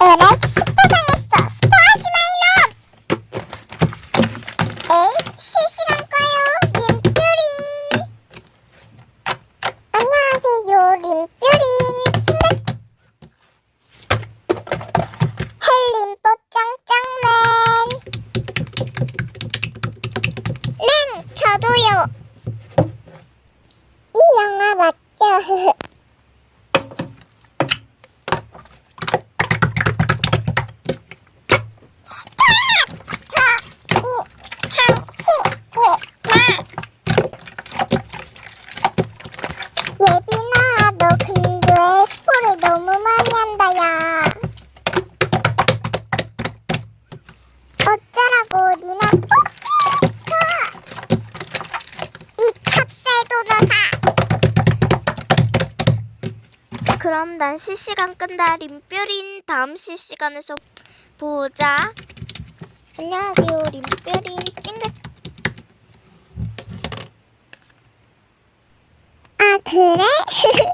에렉 스포 당했어. 스포하지 마 이놈. 에잇 실시간 거요. 림뾰린. 안녕하세요 림뾰린. 찡긋. 헬림뽀 짱짱맨. 랭 저도요. 이 영화 맞죠? 그럼 난 실시간 끈다 림뾰린 다음 실시간에서 보자. 안녕하세요 림뾰린 찡긋. 아, 그래?